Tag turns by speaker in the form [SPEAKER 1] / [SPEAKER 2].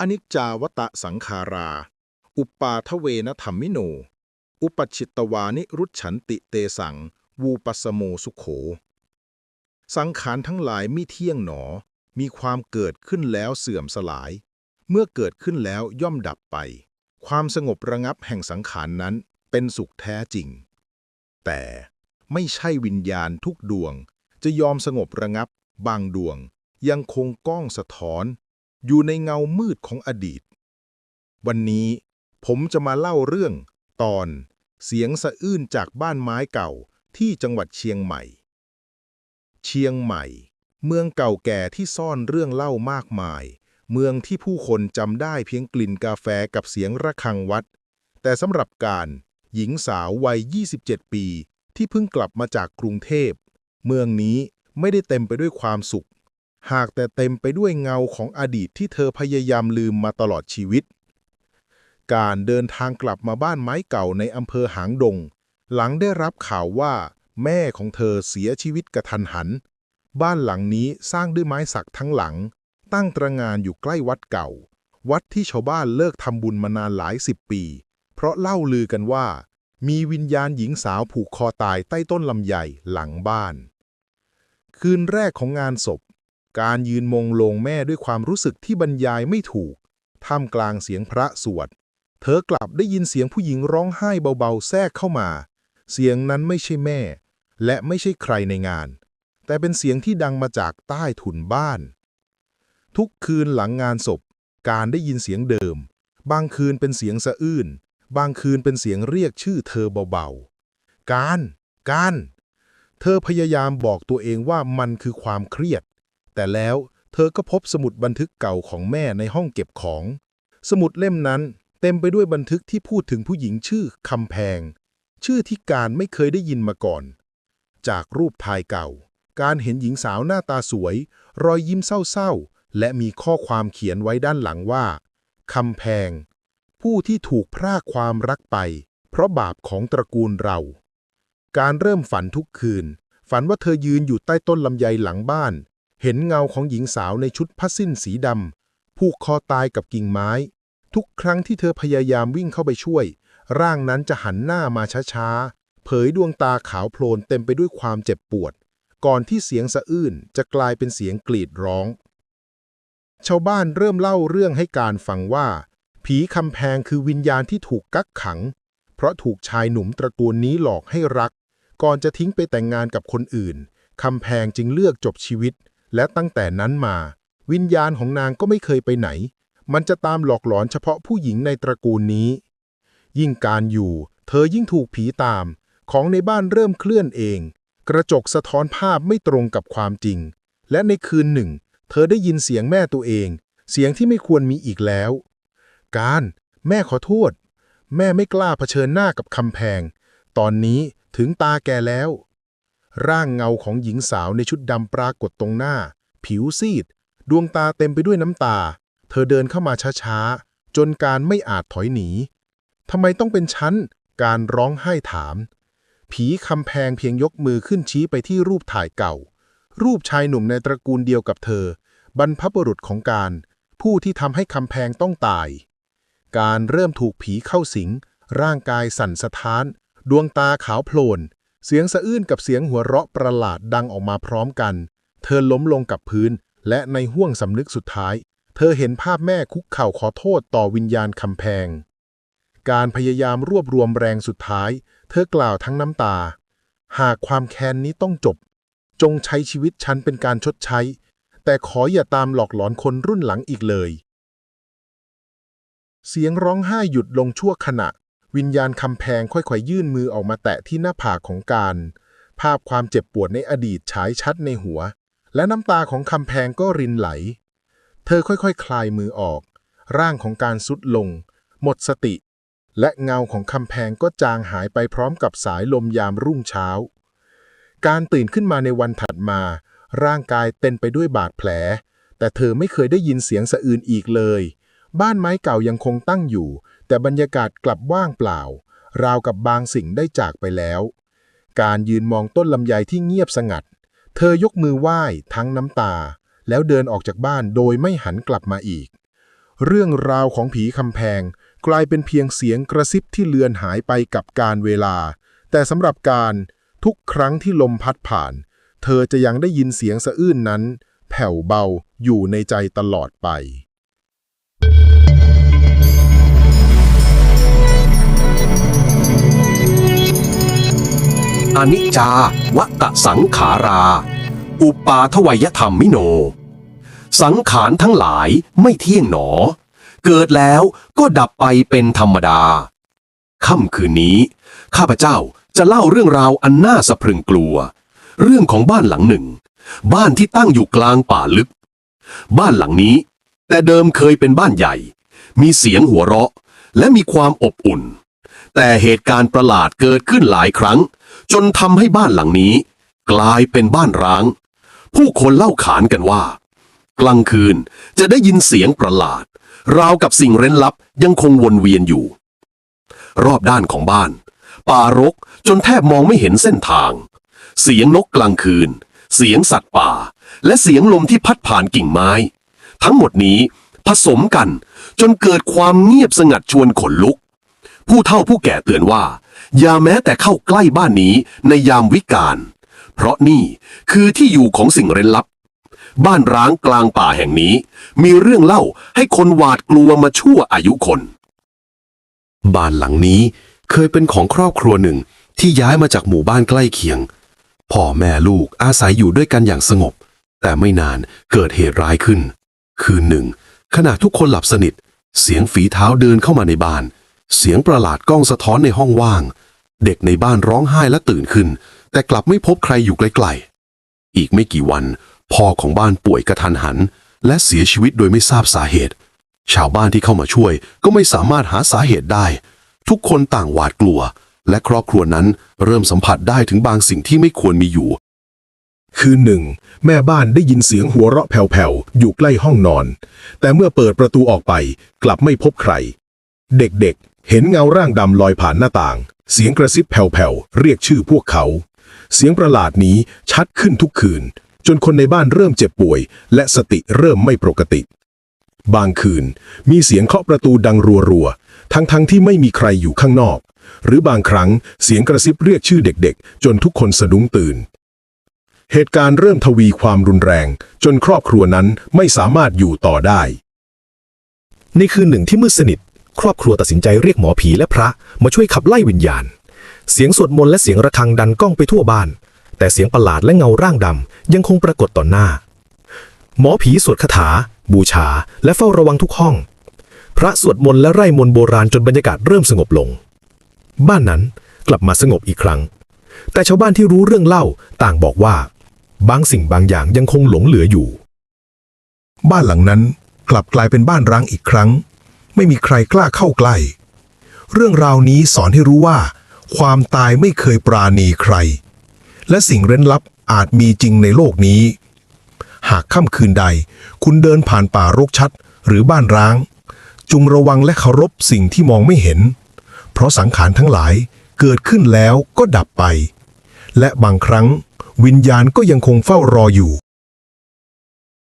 [SPEAKER 1] อนิจจาวตะสังขารา อุปาทเวนธรรมิโน อุปชิตวานิรุฉันติเตสัง วูปสโมสุโข สังขารทั้งหลายมิเที่ยงหนอ มีความเกิดขึ้นแล้วเสื่อมสลาย เมื่อเกิดขึ้นแล้วย่อมดับไป ความสงบระงับแห่งสังขารนั้นเป็นสุขแท้จริง แต่ไม่ใช่วิญญาณทุกดวง จะยอมสงบระงับบางดวงยังคงก้องสะท้อน อยู่ในเงามืดของอดีต วันนี้ผมจะมาเล่าเรื่อง ตอนเสียงสะอื้นจากบ้านไม้เก่าที่จังหวัดเชียงใหม่ เชียงใหม่ เมืองเก่าแก่ที่ซ่อนเรื่องเล่ามากมาย เมืองที่ผู้คนจำได้เพียงกลิ่นกาแฟกับเสียงระฆังวัด แต่สำหรับการหญิงสาววัย 27 ปี ที่เพิ่งกลับมาจากกรุงเทพ เมืองนี้ไม่ได้เต็มไปด้วยความสุข หากแต่เต็มไปด้วยเงาของอดีตที่เธอพยายามลืมมาตลอดชีวิต การเดินทางกลับมาบ้านไม้เก่าในอำเภอหางดง หลังได้รับข่าวว่า แม่ของเธอเสียชีวิตกระทันหัน บ้านหลังนี้สร้างด้วยไม้สักทั้งหลัง ตั้งตระงานอยู่ใกล้วัดเก่า วัดที่ชาวบ้านเลิกทำบุญมานานหลายสิบปี เพราะเล่าลือกันว่า มีวิญญาณหญิงสาวผูกคอตายใต้ต้นลำไยหลังบ้าน คืนแรกของงานศพ การยืนมงลงแม่ด้วยความรู้สึกที่บรรยายไม่ถูก ท่ามกลางเสียงพระสวด เธอกลับได้ยินเสียงผู้หญิงร้องไห้เบาๆ แทรกเข้ามา เสียงนั้นไม่ใช่แม่ และไม่ใช่ใครในงาน แต่เป็นเสียงที่ดังมาจากใต้ถุนบ้าน ทุกคืนหลังงานศพ การได้ยินเสียงเดิม บางคืนเป็นเสียงสะอื้น บางคืนเป็นเสียงเรียกชื่อเธอเบาๆ การ การ เธอพยายามบอกตัวเองว่ามันคือความเครียด แต่แล้วเธอก็พบสมุดบันทึกเก่าของแม่ในห้องเก็บของ สมุดเล่มนั้นเต็มไปด้วยบันทึกที่พูดถึงผู้หญิงชื่อคำแพง ชื่อที่การไม่เคยได้ยินมาก่อน จากรูปถ่ายเก่า การเห็นหญิงสาวหน้าตาสวย รอยยิ้มเศร้าๆ และมีข้อความเขียนไว้ด้านหลังว่าคำแพง ผู้ที่ถูกพรากความรักไป เพราะบาปของตระกูลเรา การเริ่มฝันทุกคืน ฝันว่าเธอยืนอยู่ใต้ต้นลำไยหลังบ้าน เห็นเงาของหญิงสาวในชุดผ้าสิ้นสีดำผูกคอตายกับกิ่งไม้ ทุกครั้งที่เธอพยายามวิ่งเข้าไปช่วย ร่างนั้นจะหันหน้ามาช้าๆ เผยดวงตาขาวโพลนเต็มไปด้วยความเจ็บปวด ก่อนที่เสียงสะอื้นจะกลายเป็นเสียงกรีดร้อง ชาวบ้านเริ่มเล่าเรื่องให้การฟังว่า ผีคำแพงคือวิญญาณที่ถูกกักขัง เพราะถูกชายหนุ่มตระกูลนี้หลอกให้รัก ก่อนจะทิ้งไปแต่งงานกับคนอื่นคำแพงจึงเลือกจบชีวิต และตั้งแต่นั้นมา วิญญาณของนางก็ไม่เคยไปไหน มันจะตามหลอกหลอนเฉพาะผู้หญิงในตระกูลนี้ ยิ่งการอยู่ เธอยิ่งถูกผีตาม ของในบ้านเริ่มเคลื่อนเอง กระจกสะท้อนภาพไม่ตรงกับความจริง และในคืนหนึ่ง เธอได้ยินเสียงแม่ตัวเอง เสียงที่ไม่ควรมีอีกแล้ว การ แม่ขอโทษ แม่ไม่กล้าเผชิญหน้ากับคำแพง ตอนนี้ถึงตาแกแล้ว ร่างเงาของหญิงสาวในชุดดำปรากฏตรงหน้า ผิวซีด ดวงตาเต็มไปด้วยน้ำตา เธอเดินเข้ามาช้าๆ จนการไม่อาจถอยหนีทำไมต้องเป็นฉัน การร้องไห้ถาม ผีคำแพงเพียงยกมือขึ้นชี้ไปที่รูปถ่ายเก่า รูปชายหนุ่มในตระกูลเดียวกับเธอ บรรพบุรุษของการ ผู้ที่ทำให้คำแพงต้องตาย การเริ่มถูกผีเข้าสิง ร่างกายสั่นสะท้าน ดวงตาขาวโพลน เสียงสะอื้นกับเสียงหัวเราะประหลาดดังออกมาพร้อมกัน เธอล้มลงกับพื้น และในห้วงสำนึกสุดท้าย เธอเห็นภาพแม่คุกเข่าขอโทษต่อวิญญาณคำแพง การพยายามรวบรวมแรงสุดท้าย เธอกล่าวทั้งน้ำตา หากความแค้นนี้ต้องจบ จงใช้ชีวิตฉันเป็นการชดใช้ แต่ขออย่าตามหลอกหลอนคนรุ่นหลังอีกเลย เสียงร้องไห้หยุดลงชั่วขณะ วิญญาณคำแพงค่อยๆ ยื่นมือออกมาแตะที่หน้าผากของการ ภาพความเจ็บปวดในอดีตฉายชัดในหัว และน้ำตาของคำแพงก็รินไหล เธอค่อยๆคคลายมือออก ร่างของการสุดลง หมดสติ และเงาของคำแพงก็จางหายไปพร้อมกับสายลมยามรุ่งเช้า การตื่นขึ้นมาในวันถัดมา ร่างกายเต็มไปด้วยบาดแผล แต่เธอไม่เคยได้ยินเสียงสะอื้นอีกเลย บ้านไม้เก่ายังคงตั้งอยู่ แต่บรรยากาศกลับว่างเปล่า ราวกับบางสิ่งได้จากไปแล้ว การยืนมองต้นลำไยที่เงียบสงัด เธอยกมือไหว้ทั้งน้ำตา แล้วเดินออกจากบ้านโดยไม่หันกลับมาอีก เรื่องราวของผีคำแพงกลายเป็นเพียงเสียงกระซิบที่เลือนหายไปกับการเวลา แต่สำหรับการทุกครั้งที่ลมพัดผ่าน เธอจะยังได้ยินเสียงสะอื้นนั้น แผ่วเบาอยู่ในใจตลอดไป
[SPEAKER 2] อนิจจา วัตสังขารา อุปาทวยธรรมมิโน สังขารทั้งหลายไม่เที่ยงหนอ เกิดแล้วก็ดับไปเป็นธรรมดา ค่ำคืนนี้ ข้าพเจ้าจะเล่าเรื่องราวอันน่าสะพรึงกลัว เรื่องของบ้านหลังหนึ่ง บ้านที่ตั้งอยู่กลางป่าลึก บ้านหลังนี้ แต่เดิมเคยเป็นบ้านใหญ่ มีเสียงหัวเราะ และมีความอบอุ่นแต่เหตุการณ์ประหลาดเกิดขึ้นหลายครั้ง จนทำให้บ้านหลังนี้ กลายเป็นบ้านร้าง ผู้คนเล่าขานกันว่า กลางคืนจะได้ยินเสียงประหลาด ราวกับสิ่งเร้นลับยังคงวนเวียนอยู่ รอบด้านของบ้าน ป่ารกจนแทบมองไม่เห็นเส้นทาง เสียงนกกลางคืน เสียงสัตว์ป่า และเสียงลมที่พัดผ่านกิ่งไม้ ทั้งหมดนี้ผสมกันจนเกิดความเงียบสงัดชวนขนลุก ผู้เฒ่าผู้แก่เตือนว่า อย่าแม้แต่เข้าใกล้บ้านนี้ในยามวิกาลเพราะนี่คือที่อยู่ของสิ่งเร้นลับ บ้านร้างกลางป่าแห่งนี้ มีเรื่องเล่าให้คนหวาดกลัวมาชั่วอายุคน บ้านหลังนี้เคยเป็นของครอบครัวหนึ่งที่ย้ายมาจากหมู่บ้านใกล้เคียง พ่อแม่ลูกอาศัยอยู่ด้วยกันอย่างสงบ แต่ไม่นานเกิดเหตุร้ายขึ้น คืนหนึ่งขณะทุกคนหลับสนิท เสียงฝีเท้าเดินเข้ามาในบ้าน เสียงประหลาดก้องสะท้อนในห้องว่าง เด็กในบ้านร้องไห้และตื่นขึ้น แต่กลับไม่พบใครอยู่ใกล้ๆอีกไม่กี่วัน พ่อของบ้านป่วยกระทันหัน และเสียชีวิตโดยไม่ทราบสาเหตุ ชาวบ้านที่เข้ามาช่วยก็ไม่สามารถหาสาเหตุได้ ทุกคนต่างหวาดกลัว และครอบครัวนั้นเริ่มสัมผัสได้ถึงบางสิ่งที่ไม่ควรมีอยู่
[SPEAKER 1] คืนหนึ่ง แม่บ้านได้ยินเสียงหัวเราะแผ่วๆอยู่ใกล้ห้องนอน แต่เมื่อเปิดประตูออกไปกลับไม่พบใคร เด็กๆ เห็นเงาร่างดำลอยผ่านหน้าต่าง เสียงกระซิบแผ่วๆ เรียกชื่อพวกเขา เสียงประหลาดนี้ชัดขึ้นทุกคืน จนคนในบ้านเริ่มเจ็บป่วย และสติเริ่มไม่ปกติ บางคืน มีเสียงเคาะประตูดังรัวๆ ทั้งๆทที่ไม่มีใครอยู่ข้างนอก หรือบางครั้งเสียงกระซิบเรียกชื่อเด็กๆ จนทุกคนสะดุ้งตื่น เหตุการณ์เริ่มทวีความรุนแรง จนครอบครัวนั้นไม่สามารถอยู่ต่อได้
[SPEAKER 3] ในคืนหนึ่งที่มืดสนิท ครอบครัวตัดสินใจเรียกหมอผีและพระมาช่วยขับไล่วิญญาณ เสียงสวดมนต์และเสียงระฆังดันก้องไปทั่วบ้าน แต่เสียงประหลาดและเงาร่างดำยังคงปรากฏต่อหน้า หมอผีสวดคาถา บูชา และเฝ้าระวังทุกห้อง พระสวดมนต์และไร่มนต์โบราณจนบรรยากาศเริ่มสงบลง บ้านนั้นกลับมาสงบอีกครั้ง แต่ชาวบ้านที่รู้เรื่องเล่าต่างบอกว่า บางสิ่งบางอย่างยังคงหลงเหลืออยู่
[SPEAKER 1] บ้านหลังนั้นกลับกลายเป็นบ้านร้างอีกครั้ง ไม่มีใครกล้าเข้าใกล้ เรื่องราวนี้สอนให้รู้ว่า ความตายไม่เคยปราณีใคร และสิ่งเร้นลับอาจมีจริงในโลกนี้ หากค่ำคืนใด คุณเดินผ่านป่ารกชัดหรือบ้านร้าง จงระวังและเคารพสิ่งที่มองไม่เห็น เพราะสังขารทั้งหลายเกิดขึ้นแล้วก็ดับไป และบางครั้ง วิญญาณก็ยังคงเฝ้ารออยู่